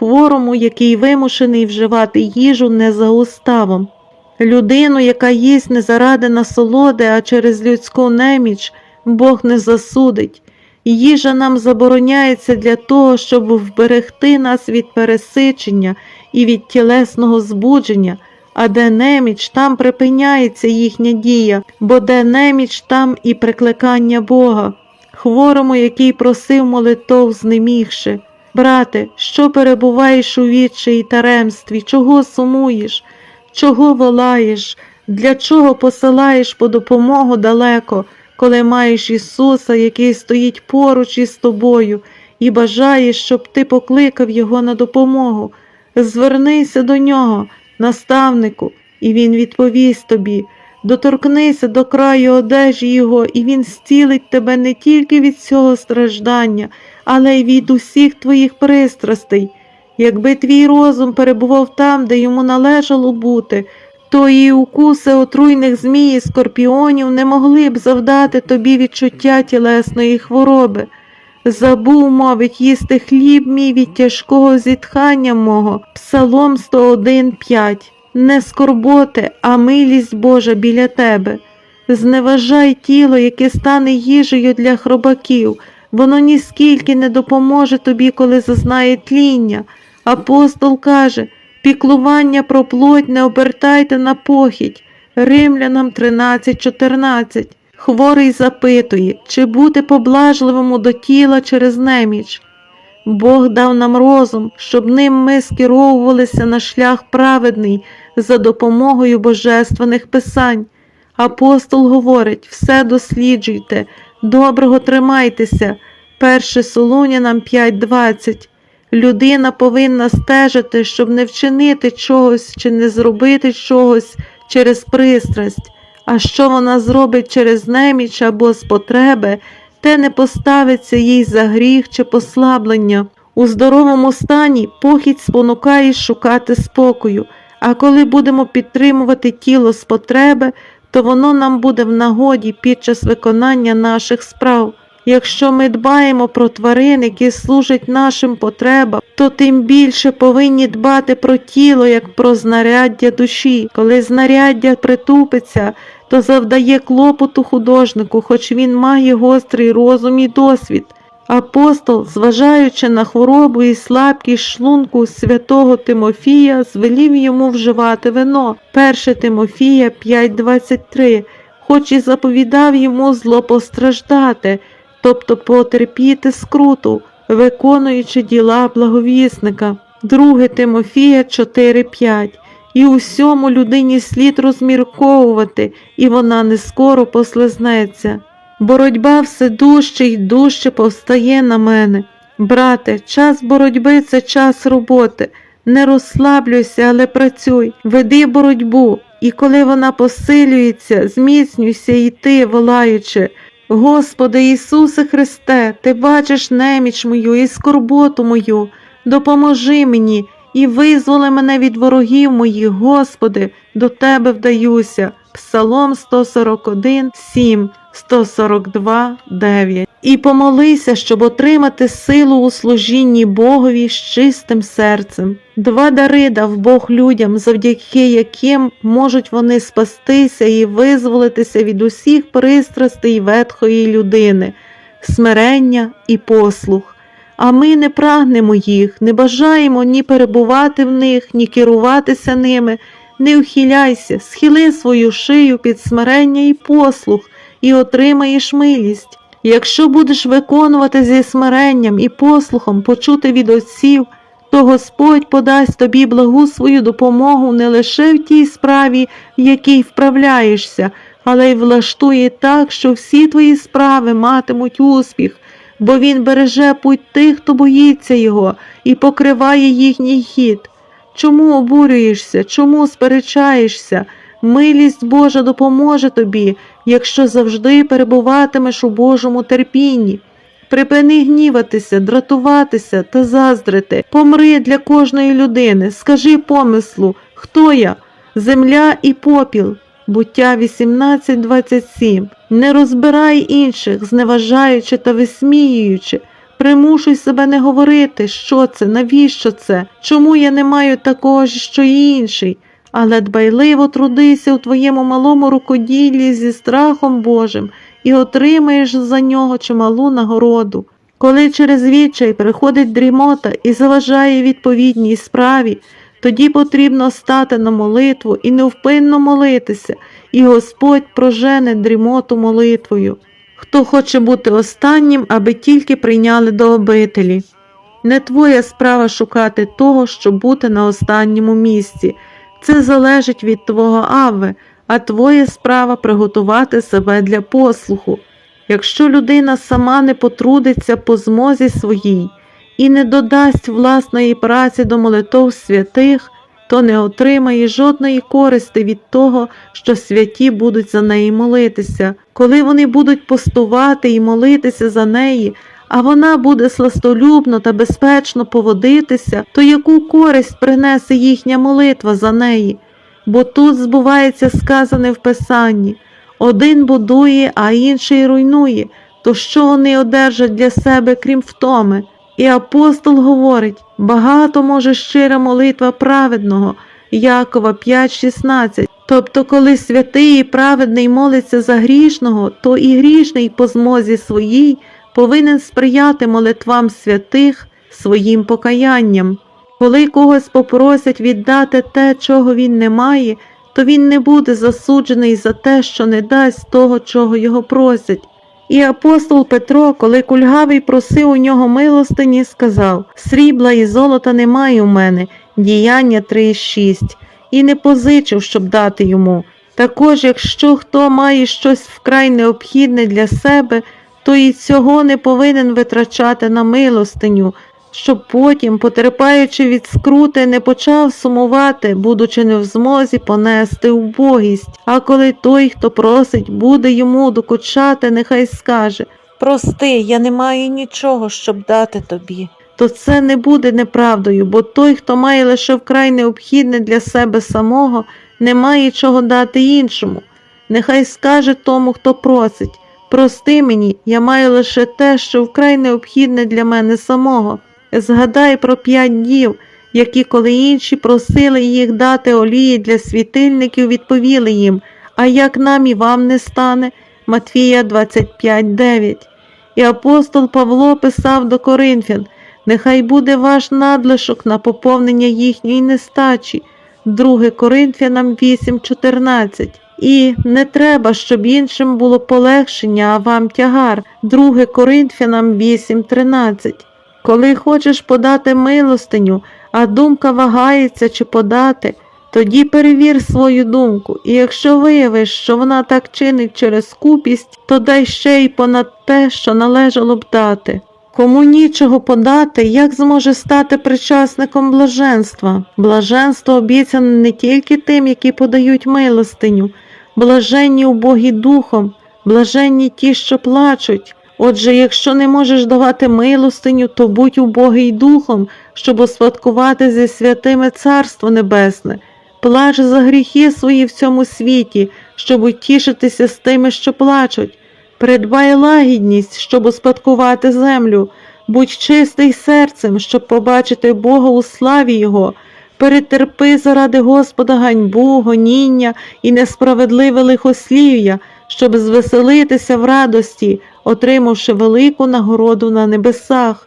хворому, який вимушений вживати їжу не за уставом, людину, яка їсть не заради насолоди, а через людську неміч, Бог не засудить. Їжа нам забороняється для того, щоб вберегти нас від пересичення і від тілесного збудження, а де неміч, там припиняється їхня дія, бо де неміч, там і прикликання Бога, хворому, який просив молитов, знемігши. Брате, що перебуваєш у відчаї і таремстві, чого сумуєш, чого волаєш, для чого посилаєш по допомогу далеко, коли маєш Ісуса, який стоїть поруч із тобою, і бажаєш, щоб ти покликав Його на допомогу. Звернися до нього, наставнику, і Він відповість тобі. Доторкнися до краю одежі Його, і Він зцілить тебе не тільки від цього страждання, але й від усіх твоїх пристрастей. Якби твій розум перебував там, де йому належало бути, то і укуси отруйних змій і скорпіонів не могли б завдати тобі відчуття тілесної хвороби. Забув, мовить, їсти хліб мій від тяжкого зітхання мого. Псалом 101.5 Не скорботи, а милість Божа біля тебе. Зневажай тіло, яке стане їжею для хробаків, воно ніскільки не допоможе тобі, коли зазнає тління. Апостол каже, піклування про плоть не обертайте на похідь. Римлянам 13.14. Хворий запитує, чи бути поблажливому до тіла через неміч. Бог дав нам розум, щоб ним ми скеровувалися на шлях праведний за допомогою божественних писань. Апостол говорить, все досліджуйте, доброго тримайтеся. 1 Солунянам 5.20. Людина повинна стежити, щоб не вчинити чогось чи не зробити чогось через пристрасть, а що вона зробить через неміч або з потреби, те не поставиться їй за гріх чи послаблення. У здоровому стані похідь спонукає шукати спокою, а коли будемо підтримувати тіло з потреби, то воно нам буде в нагоді під час виконання наших справ. Якщо ми дбаємо про тварин, які служать нашим потребам, то тим більше повинні дбати про тіло, як про знаряддя душі. Коли знаряддя притупиться, то завдає клопоту художнику, хоч він має гострий розум і досвід. Апостол, зважаючи на хворобу і слабкість шлунку святого Тимофія, звелів йому вживати вино. 1 Тимофія 5.23, хоч і заповідав йому злопостраждати, тобто потерпіти скруту, виконуючи діла благовісника. 2 Тимофія 4.5 І усьому людині слід розмірковувати, і вона не скоро послизнеться. Боротьба все дужче й дужче повстає на мене. Брате, час боротьби це час роботи. Не розслаблюйся, але працюй, веди боротьбу, і коли вона посилюється, зміцнюйся і ти, волаючи. Господи Ісусе Христе, Ти бачиш неміч мою і скорботу мою, допоможи мені і визволи мене від ворогів моїх, Господи, до Тебе вдаюся. Псалом 141, 7, 142, 9. І помолися, щоб отримати силу у служінні Богові з чистим серцем. Два дари дав Бог людям, завдяки яким можуть вони спастися і визволитися від усіх пристрастей ветхої людини, смирення і послух. А ми не прагнемо їх, не бажаємо ні перебувати в них, ні керуватися ними. Не ухиляйся, схили свою шию під смирення і послух, і отримаєш милість. Якщо будеш виконувати зі смиренням і послухом почути від отців, то Господь подасть тобі благу свою допомогу не лише в тій справі, в якій вправляєшся, але й влаштує так, що всі твої справи матимуть успіх, бо Він береже путь тих, хто боїться його, і покриває їхній хід. Чому обурюєшся, чому сперечаєшся? Милість Божа допоможе тобі, якщо завжди перебуватимеш у Божому терпінні. Припини гніватися, дратуватися та заздрити. Помри для кожної людини. Скажи помислу, хто я? Земля і попіл. Буття 18.27. Не розбирай інших, зневажаючи та висміюючи. Примушуй себе не говорити, що це, навіщо це, чому я не маю такого ж, що й інший, але дбайливо трудися у твоєму малому рукоділлі зі страхом Божим і отримаєш за нього чималу нагороду. Коли через відчай приходить дрімота і заважає відповідній справі, тоді потрібно стати на молитву і невпинно молитися, і Господь прожене дрімоту молитвою. Хто хоче бути останнім, аби тільки прийняли до обителі. Не твоя справа шукати того, щоб бути на останньому місці. Це залежить від твого Аве, а твоя справа приготувати себе для послуху. Якщо людина сама не потрудиться по змозі своїй і не додасть власної праці до молитов святих, то не отримає жодної користи від того, що святі будуть за неї молитися, коли вони будуть постувати і молитися за неї, а вона буде сластолюбно та безпечно поводитися, то яку користь принесе їхня молитва за неї? Бо тут збувається сказане в Писанні один будує, а інший руйнує, то що вони одержать для себе, крім втоми? І апостол говорить: багато може щира молитва праведного, Якова 5,16. Тобто, коли святий і праведний молиться за грішного, то і грішний по змозі своїй повинен сприяти молитвам святих своїм покаянням. Коли когось попросять віддати те, чого він не має, то він не буде засуджений за те, що не дасть того, чого його просять. І апостол Петро, коли кульгавий просив у нього милостині, сказав Срібла і золота немає у мене, діяння 3,6, і не позичив, щоб дати йому. Також, якщо хто має щось вкрай необхідне для себе, то і цього не повинен витрачати на милостиню, щоб потім, потерпаючи від скрути, не почав сумувати, будучи не в змозі понести убогість. А коли той, хто просить, буде йому докучати, нехай скаже Прости, я не маю нічого, щоб дати тобі. То це не буде неправдою, бо той, хто має лише вкрай необхідне для себе самого, не має чого дати іншому. Нехай скаже тому, хто просить Прости мені, я маю лише те, що вкрай необхідне для мене самого. Згадай про п'ять дів, які, коли інші просили їх дати олії для світильників, відповіли їм, а як нам і вам не стане. Матвія 25.9. І апостол Павло писав до Коринфян, нехай буде ваш надлишок на поповнення їхньої нестачі. 2 Коринфянам 8.14. І не треба, щоб іншим було полегшення, а вам тягар. 2 Коринфянам 8.13. Коли хочеш подати милостиню, а думка вагається чи подати, тоді перевір свою думку, і якщо виявиш, що вона так чинить через скупість, то дай ще й понад те, що належало б дати. Кому нічого подати, як зможе стати причасником блаженства? Блаженство обіцяне не тільки тим, які подають милостиню, блаженні убогі духом, блаженні ті, що плачуть. Отже, якщо не можеш давати милостиню, то будь убогий духом, щоб успадкувати зі святими Царство Небесне. Плач за гріхи свої в цьому світі, щоб утішитися з тими, що плачуть. Придбай лагідність, щоб успадкувати землю, будь чистий серцем, щоб побачити Бога у славі Його. Перетерпи заради Господа ганьбу, гоніння і несправедливе лихослів'я, щоб звеселитися в радості, отримавши велику нагороду на небесах.